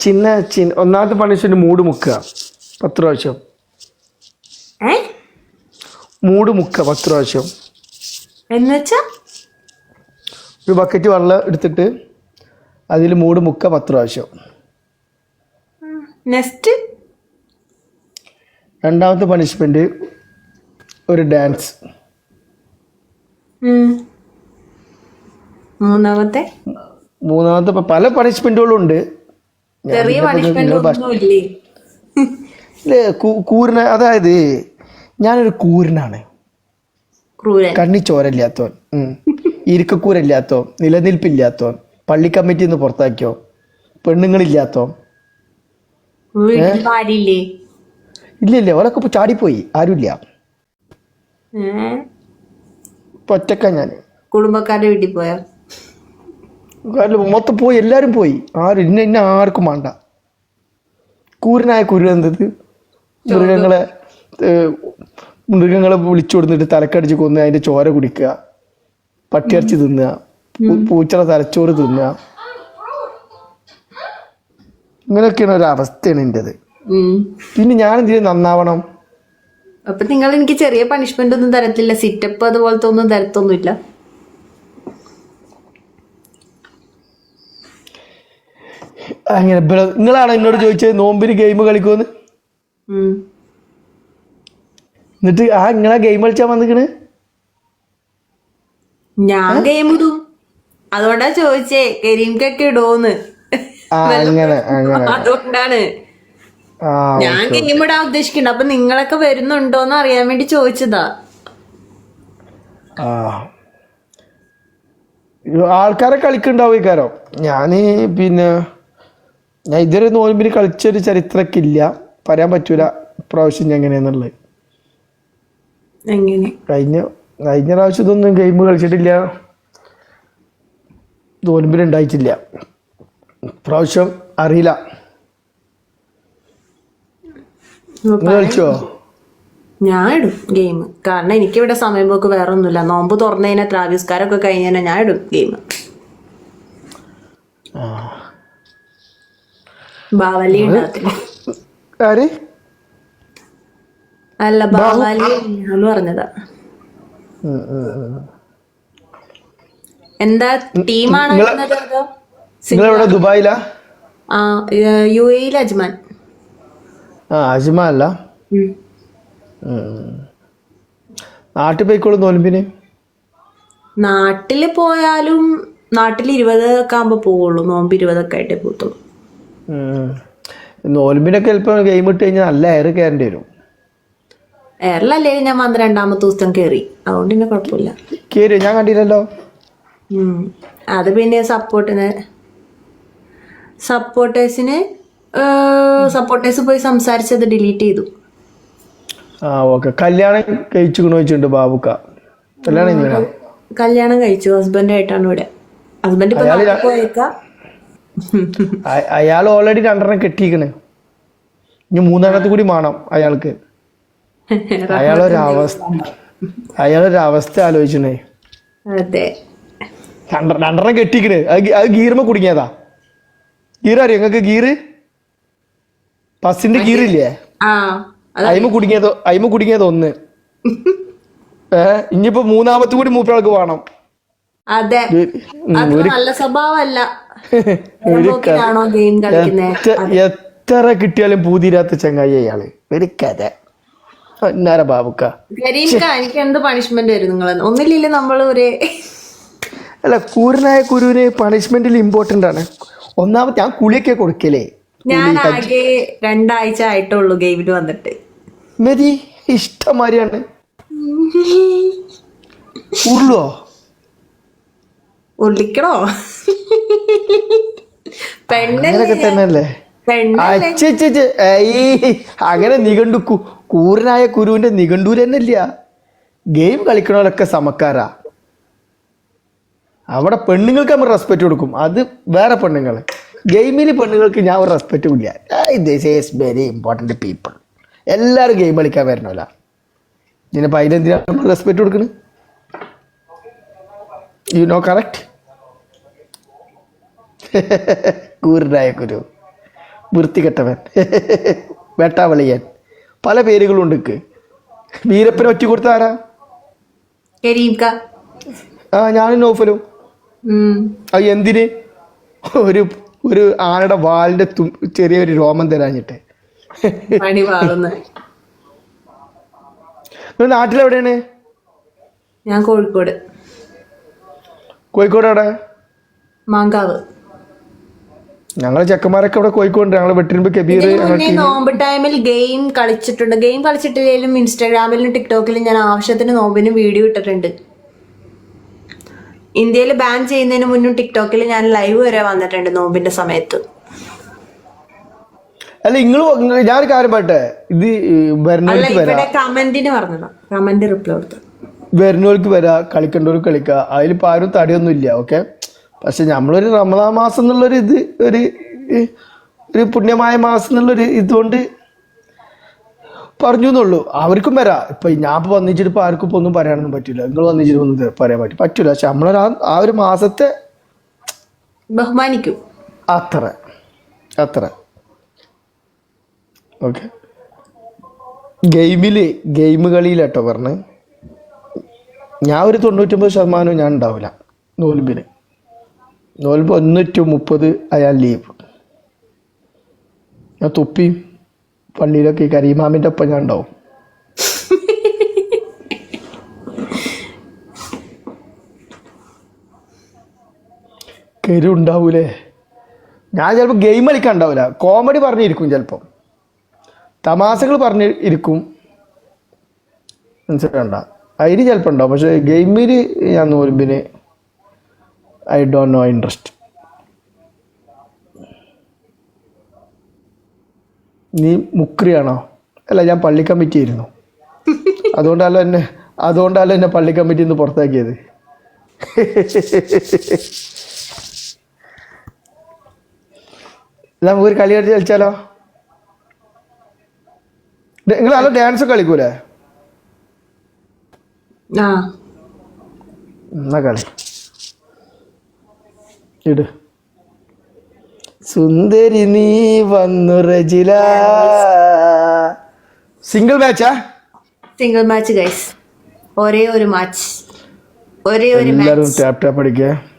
ചിന്ന ചിന്ന ഒന്നാമത്തെ പണിഷ്മെന്റ് മൂട് മുക്കുക. പത്ത് പ്രാവശ്യം. മൂട് മുക്ക പത്ത് പ്രാവശ്യം. എന്നുവെച്ചാ? ഒരു ബക്കറ്റ് വെള്ളം എടുത്തിട്ട് അതിൽ മൂട് മുക്ക പത്ത് പ്രാവശ്യം. നെക്സ്റ്റ് രണ്ടാമത്തെ പണിഷ്മെന്റ് ഒരു ഡാൻസ് മൂന്നാമത്തെ. മൂന്നാമത്തെ പല പണിഷ്മെന്റുകളും ഉണ്ട്. ചെറിയ പണിഷ്മെന്റ് ഒന്നുമില്ലേ? അതായത് ഞാനൊരു കൂറിനാണ് കണ്ണി ചോരല്ലാത്തവൻ ഇരുക്കക്കൂരല്ലാത്തോ നിലനിൽപ്പില്ലാത്തോ നിലനിൽപ്പില്ലാത്തവൻ പള്ളി കമ്മിറ്റിയിൽ നിന്ന് പുറത്താക്കിയോ പെണ്ണുങ്ങളില്ലാത്തവൻ. പാടില്ലേ ഇല്ല ഇല്ല ഇപ്പൊ ചാടിപ്പോയി ആരുമില്ല. ഒറ്റക്ക ഞാൻ കുടുംബക്കാരുടെ വീട്ടിൽ പോയോ? മൊത്തം പോയി എല്ലാവരും പോയി. ആരും ഇന്ന ഇന്ന ആർക്കും വേണ്ട. കൂരനായ കുരു എന്തത്? മൃഗങ്ങളെ മൃഗങ്ങളെ വിളിച്ചു കൊടുത്തിട്ട് തലക്കടിച്ച് കൊന്ന് അതിന്റെ ചോര കുടിക്കുക. പട്ടിയിറച്ചി തിന്നുക. പൂച്ചള പൂച്ചയുടെ തലച്ചോറ് തിന്നുക. ഇങ്ങനെയൊക്കെയാണ് ഒരു അവസ്ഥയാണ് എന്റെത്. പിന്നെ ഞാൻ എന്തിനു നന്നാവണം. അപ്പൊ നിങ്ങൾ എനിക്ക് ചെറിയ പണിഷ്മെന്റ് ഒന്നും തരത്തില്ല. സിറ്റപ്പ് അതുപോലത്തെ ഒന്നും തരത്തൊന്നുമില്ല. അങ്ങനെ നിങ്ങളാണ് എന്നോട് ചോദിച്ചത് നോമ്പിന് ഗെയിം കളിക്കുമെന്ന് എന്നിട്ട് ആ നിങ്ങളാ ഗെയിം കളിച്ചാ വന്നിക്കണ്? ഞാൻ ഗെയിം ഇടും. അതുകൊണ്ടാ ചോദിച്ചേ കരീം ഇടോന്ന്. അതുകൊണ്ടാണ്. ഞാൻ ഗെയിം ഇടാൻ ഉദ്ദേശിക്കുന്നുണ്ട്. അപ്പൊ നിങ്ങളൊക്കെ വരുന്നുണ്ടോന്ന് അറിയാൻ വേണ്ടി ചോദിച്ചതാ. ആൾക്കാരെ ആൾക്കാരെ ഇക്കാരോ ഞാൻ പിന്നെ ഞാൻ ഇതുവരെ നോയമ്പിന് കളിച്ചൊരു ചരിത്രക്കില്ല പറയാൻ പറ്റൂല പ്രാവശ്യം ഞാൻ എങ്ങനെയാന്നുള്ളത്. എങ്ങനെ? കഴിഞ്ഞ കഴിഞ്ഞ പ്രാവശ്യം ഇതൊന്നും ഗെയിം കളിച്ചിട്ടില്ല. നോയമ്പിലുണ്ടായിട്ടില്ല പ്രാവശ്യം അറിയില്ല. കളിച്ചോ? ഞാൻ ഇടും ഗെയിം കാരണം എനിക്കിവിടെ സമയം പോക്ക് വേറെ ഒന്നുമില്ല നോമ്പ് തുറന്നതിനെ ത്രാവിസ്കാരമൊക്കെ കഴിഞ്ഞ് കഴിഞ്ഞാൽ ഞാൻ ഇടും ഗെയിം ആ. ബാവലി ആര്? അല്ല ബാവാലി എന്ന് പറഞ്ഞതാ. എന്താ ടീമാണ് നിങ്ങളെവിടെ ദുബായിലാ? ആ യു എയിൽ അജ്മാൻ. ആ അജ്മാൻ അല്ല. നാട്ടിൽ പോയിക്കോളും നോൽമ്പിന് നാട്ടിൽ പോയാലും നാട്ടിൽ ഇരുപതൊക്കെ ആകുമ്പോ പോവുള്ളൂ. നോമ്പ് ഇരുപതൊക്കെ ആയിട്ടേ പോകത്തുള്ളൂ നോൽമ്പിനൊക്കെ ചിലപ്പോൾ ഗെയിം ഇട്ട് കഴിഞ്ഞാൽ നല്ല എയർ കയറേണ്ടി വരും. എയറിലല്ലേ ഞാൻ വന്ന് രണ്ടാമത്തെ ദിവസം കയറി അതുകൊണ്ട് പിന്നെ കുഴപ്പമില്ല. കയറി ഞാൻ കണ്ടില്ലല്ലോ. അത് പിന്നെ സപ്പോർട്ടിന് സപ്പോർട്ടേഴ്സിന് സപ്പോർട്ടേഴ്സ് പോയി സംസാരിച്ചത് ഡിലീറ്റ് ചെയ്തു. ആ ഓക്കെ കല്യാണം കഴിച്ചു ചോദിച്ചിട്ടുണ്ട് ബാബുക്ക. കല്യാണം കല്യാണം കഴിച്ചു. ഹസ്ബൻഡായിട്ടാണ് ഇവിടെ. ഹസ്ബൻഡ് ഇപ്പൊ പോയേക്കാം. അയാൾ ഓൾറെഡി രണ്ടെണ്ണം കെട്ടിയിക്കണ് ഇനി മൂന്നെണ്ണത്തിൽ കൂടി വേണം അയാൾക്ക്. അയാളൊരവസ്ഥ അയാളൊരവസ്ഥ ആലോചിച്ചേ ആലോചിച്ചണേ രണ്ടെണ്ണം കെട്ടിക്കണ് അത് ഗീർമ കുടുങ്ങിയതാ. ഗീർ അറിയോ? നിങ്ങൾക്ക് ഗീറ് ബസിന്റെ ഗീറില്ലേ അയിമ കുടുങ്ങിയത് അയിമ കുടുങ്ങിയത് ഒന്ന്. ഏഹ് ഇനിയിപ്പോ മൂന്നാമത്തെ കൂടി മൂപ്പരാൾക്ക് വേണം. അതെ. അത് നല്ല സ്വഭാവമല്ല. നോക്കിയാണോ ഗെയിം കളിക്കുന്നേ? എത്ര- കിട്ടിയാലും പൂതിരാത്ത ചങ്ങായി അയാൾ ഒരു കഥ. എന്നാര ബാബുക്ക. എനിക്ക് എന്ത് പണിഷ്മെന്റ് വരും നിങ്ങൾ ഒന്നില്ലേ നമ്മൾ ഒരു അല്ല കൂരനായ കുരുവിന് പണിഷ്മെന്റിൽ ഇമ്പോർട്ടന്റ് ആണ്. ഒന്നാമത്തെ ഞാൻ കുളിയൊക്കെ കൊടുക്കലേ. ഞാൻ ആകെ രണ്ടാഴ്ച ആയിട്ടുള്ളൂ ഗെയിമിൽ വന്നിട്ട്. മതി ഇഷ്ടമാരിയാണ് ഉരുളോ ഉള്ളിക്കണോ പെണ്ണല്ലേ? തന്നെയല്ലേ? അങ്ങനെ നിഘണ്ടു കൂറിനായ കൂരനായ കുരുവിന്റെ നിഘണ്ടൂർ തന്നെ ഇല്ല ഗെയിം കളിക്കണവരൊക്കെ സമക്കാരാ. അവിടെ പെണ്ണുങ്ങൾക്ക് നമ്മൾ റെസ്പെക്ട് കൊടുക്കും. അത് വേറെ പെണ്ണുങ്ങൾ. ഗെയിമിൽ പെണ്ണുങ്ങൾക്ക് ഞാൻ ഒരു റെസ്പെക്റ്റും ഇല്ല. This is very important people എല്ലാവരും ഗെയിം കളിക്കാൻ വരണമല്ല ഇതിനിപ്പോൾ അതിനെന്തിനാണ് നമ്മൾ റെസ്പെക്റ്റ് കൊടുക്കുന്നത് യു നോ കറക്റ്റ് കൂരനായ കുരു വൃത്തികെട്ടവൻ. വേട്ടാവളിയൻ. പല പേരുകളുണ്ട് വീരപ്പന് ഒറ്റ കൊടുത്ത ആരാ? ആ ഞാനും നോഫലും. അത് എന്തിന്? ഒരു ഒരു ആനയുടെ വാലിന്റെ ചെറിയൊരു രോമം തരാഞ്ഞിട്ട്. നാട്ടിലെവിടെയാണ്? ഞാൻ കോഴിക്കോട്. കോഴിക്കോട് എവിടെ? മാങ്കാവ്. ഞങ്ങൾ ചെക്കന്മാരൊക്കെ ഇവിടെ കോഴിക്കോട് ഞങ്ങൾ വെട്ടിരുമ്പ് കബീർ നോമ്പ് ടൈമിൽ ഗെയിം കളിച്ചിട്ടുണ്ട്. ഗെയിം കളിച്ചിട്ടില്ലെങ്കിലും ഇൻസ്റ്റാഗ്രാമിലും ടിക്ടോക്കിലും ഞാൻ ആവശ്യത്തിന് നോമ്പിനും വീഡിയോ ഇട്ടിട്ടുണ്ട്. ഇന്ത്യയിൽ ബാൻ ചെയ്യുന്നതിന് മുന്നും ടിക്ടോക്കിൽ ഞാൻ ലൈവ് വരെ വന്നിട്ടുണ്ട് നോമ്പിന്റെ സമയത്ത്. അല്ല നിങ്ങൾ ഞാൻ കാര്യം പറ്റേ ഇത് കമന്റിന് പറഞ്ഞതാ. കമന്റ് റിപ്ലൈ കൊടുത്തു. വരുന്നവർക്ക് വരാ കളിക്കേണ്ടവർക്ക് കളിക്കുക അതിലിപ്പോ ആരും തടിയൊന്നും ഇല്ല ഓക്കെ? പക്ഷെ നമ്മളൊരു റമദാ മാസം എന്നുള്ളൊരു ഇത് ഒരു ഒരു പുണ്യമായ മാസം എന്നുള്ളൊരു ഇതുകൊണ്ട് പറഞ്ഞു എന്നുള്ളൂ. അവർക്കും വരാം. ഇപ്പൊ ഞാൻ ഇപ്പൊ വന്നിച്ചിട്ട് ഇപ്പൊ ആർക്കും ഇപ്പൊ ഒന്നും പറയാനൊന്നും പറ്റില്ല നിങ്ങൾ വന്നിച്ചിട്ട് ഒന്നും പറയാൻ പറ്റും പറ്റൂല. പക്ഷെ നമ്മളൊരു ആ- ആ ഒരു മാസത്തെ ബഹുമാനിക്കും. അത്ര. അത്ര. ഓക്കെ. ഗെയിമിൽ ഗെയിം കളിയിലാട്ടോ പറഞ്ഞ്. ഞാൻ ഒരു തൊണ്ണൂറ്റൊമ്പത് ശതമാനവും ഞാൻ ഉണ്ടാവില്ല നോൽമ്പിന് നോൽമ്പ് ഒന്ന് ടു മുപ്പത് അയാൾ ലീവ് ഞാൻ തുപ്പി പള്ളിയിലൊക്കെ കരീമാമിന്റെ ഒപ്പം ഞാൻ ഉണ്ടാവും. കരു ഉണ്ടാവൂലേ ഞാൻ ചിലപ്പോൾ ഗെയിം കളിക്കാൻ ഉണ്ടാവില്ല കോമഡി പറഞ്ഞിരിക്കും ചിലപ്പം. തമാശകൾ പറഞ്ഞ് ഇരിക്കും. മനസ്സിലാണ്ട അതിന് ചിലപ്പോൾ ഉണ്ടാവും. പക്ഷേ ഗെയിമിൽ ഞാൻ നോലുമ്പിന് ഐ ഡോണ്ട് നോ ഇൻട്രസ്റ്റ് നീ മുക്രിയാണോ? അല്ല ഞാൻ പള്ളി കമ്മിറ്റി ആയിരുന്നു. അതുകൊണ്ടല്ലോ എന്നെ അതുകൊണ്ടല്ലോ എന്നെ പള്ളി കമ്മിറ്റിയിൽ നിന്ന് പുറത്താക്കിയത്. നമുക്കൊരു കളി കളിച്ച് കളിച്ചാലോ? നിങ്ങൾ നല്ല ഡാൻസ് കളിക്കൂലേ? എന്നാ കളി? ഇട്. സുന്ദരി നീ വന്നു Rajila. Single മാച്ചാ? Single match guys. ഒരേ ഒരു മാച്ച്. ഒരേ ഒരു എല്ലാവരും ടാപ്പ് ടാപ്പ് അടിക്കേ